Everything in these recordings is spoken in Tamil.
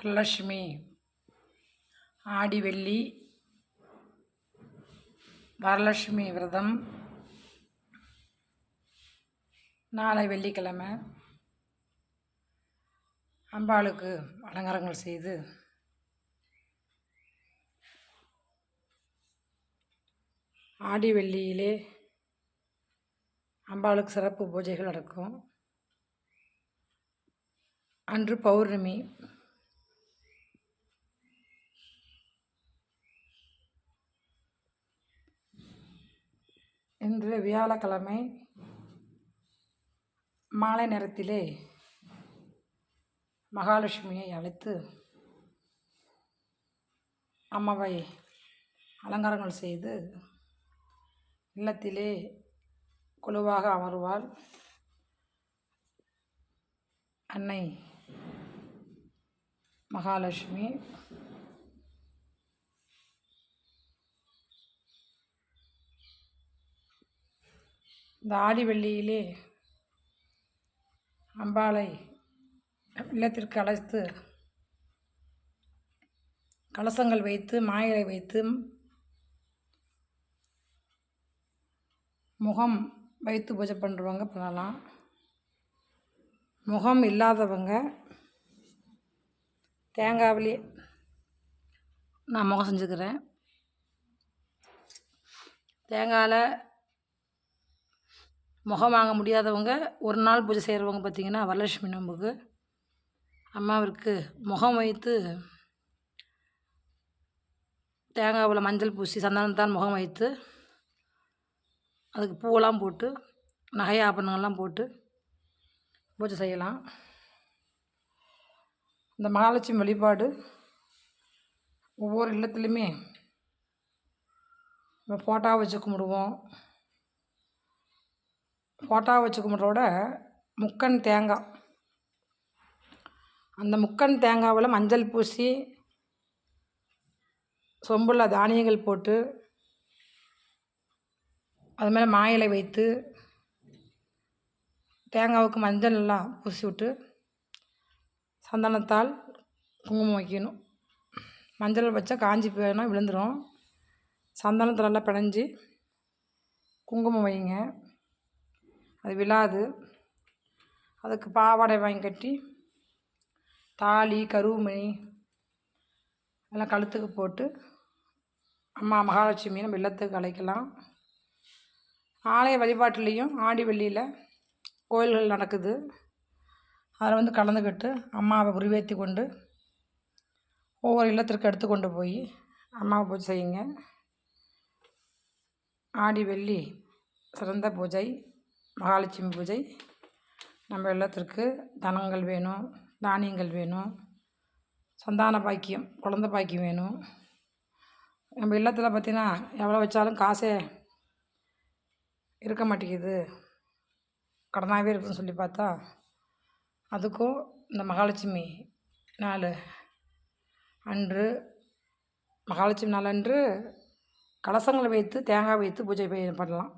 வரலட்சுமி. ஆடிவெள்ளி. வரலட்சுமி விரதம். நாளை வெள்ளிக்கிழமை. அம்பாளுக்கு அலங்காரங்கள் செய்து ஆடி வெள்ளியிலே அம்பாளுக்கு சிறப்பு பூஜைகள் நடக்கும். அன்று பௌர்ணமி. இன்று வியாழக்கிழமை மாலை நேரத்திலே மகாலட்சுமியை அழைத்து அம்மாவை அலங்காரங்கள் செய்து இல்லத்திலே குழுவாக அமர்வாள் அன்னை மகாலட்சுமி இந்த ஆடிவெள்ளியிலே அம்பாளை இல்லத்திற்கு அழைத்து கலசங்கள் வைத்து மாயிலை வைத்து முகம் வைத்து பூஜை பண்ணுறவங்க பண்ணலாம். முகம் இல்லாதவங்க தேங்காவிலே நான் முகம் செஞ்சுக்கிறேன். தேங்காயில் முகம் வாங்க முடியாதவங்க ஒரு நாள் பூஜை செய்கிறவங்க பார்த்திங்கன்னா வரலட்சுமி நோம்புக்கு அம்மாவிற்கு முகம் வைத்து தேங்காவில் மஞ்சள் பூசி சந்தனத்தான் முகம் வைத்து அதுக்கு பூவெல்லாம் போட்டு நகை ஆபரணங்கள்லாம் போட்டு பூஜை செய்யலாம். இந்த மகாலட்சுமி வழிபாடு ஒவ்வொரு இல்லத்துலேயுமே ஃபோட்டோ வச்சு கும்பிடுவோம். ஃபோட்டோ வச்சு கும்பிட்றோட முக்கன் தேங்காய் அந்த முக்கன் தேங்காவில் மஞ்சள் பூசி சொம்பில் தானியங்கள் போட்டு அது மேலே மாயிலை வைத்து தேங்காவுக்கு மஞ்சள் எல்லாம் பூசி விட்டு சந்தனத்தால் குங்குமம் வைக்கணும். மஞ்சள் வச்சா காஞ்சி போயினா விழுந்துடும் சந்தனத்தில் நல்லா பிணைஞ்சி குங்குமம் வைங்க. அது விழாது. அதுக்கு பாவாடை வாங்கி கட்டி தாலி கருவுமணி எல்லாம் கழுத்துக்கு போட்டு அம்மா மகாலட்சுமி நம்ம இல்லத்துக்கு அழைக்கலாம். ஆலய வழிபாட்டுலேயும் ஆடி வெள்ளியில் கோயில்கள் நடக்குது. அதில் வந்து கலந்துக்கிட்டு அம்மாவை உருவேற்றி கொண்டு ஒவ்வொரு இல்லத்திற்கு எடுத்து கொண்டு போய் அம்மாவை பூஜை செய்யுங்க. ஆடி வெள்ளி சிறந்த பூஜை. மகாலட்சுமி பூஜை. நம்ம எல்லாத்திற்கு தனங்கள் வேணும் தானியங்கள் வேணும் சந்தான பாக்கியம் குழந்த பாக்கியம் வேணும். நம்ம இல்லத்தில் பார்த்திங்கன்னா எவ்வளோ வச்சாலும் காசே இருக்க மாட்டேங்குது. கடனாகவே இருக்குதுன்னு சொல்லி பார்த்தா அதுக்கும் இந்த மகாலட்சுமி நாள். அன்று மகாலட்சுமி நாள் அன்று கலசங்களை வைத்து தேங்காய் வைத்து பூஜை பண்ணலாம்.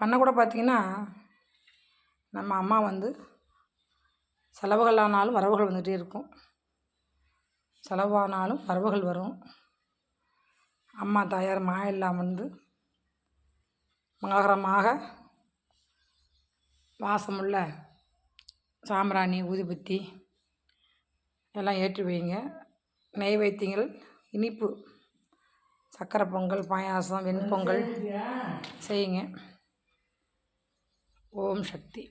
பண்ணக்கூட பார்த்திங்கன்னா நம்ம அம்மா வந்து செலவுகள் ஆனாலும் வரவுகள் வந்துகிட்டே இருக்கும். செலவானாலும் வரவுகள் வரும். அம்மா தாயார் மா இல்லாமல் வந்து மங்களகரமாக வாசமுள்ள சாம்பிராணி ஊதுபத்தி எல்லாம் ஏற்றி வைங்க. நெய்வேத்தியங்கள் இனிப்பு சக்கரை பொங்கல் பாயாசம் வெண்பொங்கல் செய்யுங்க. ஓம் சக்தி.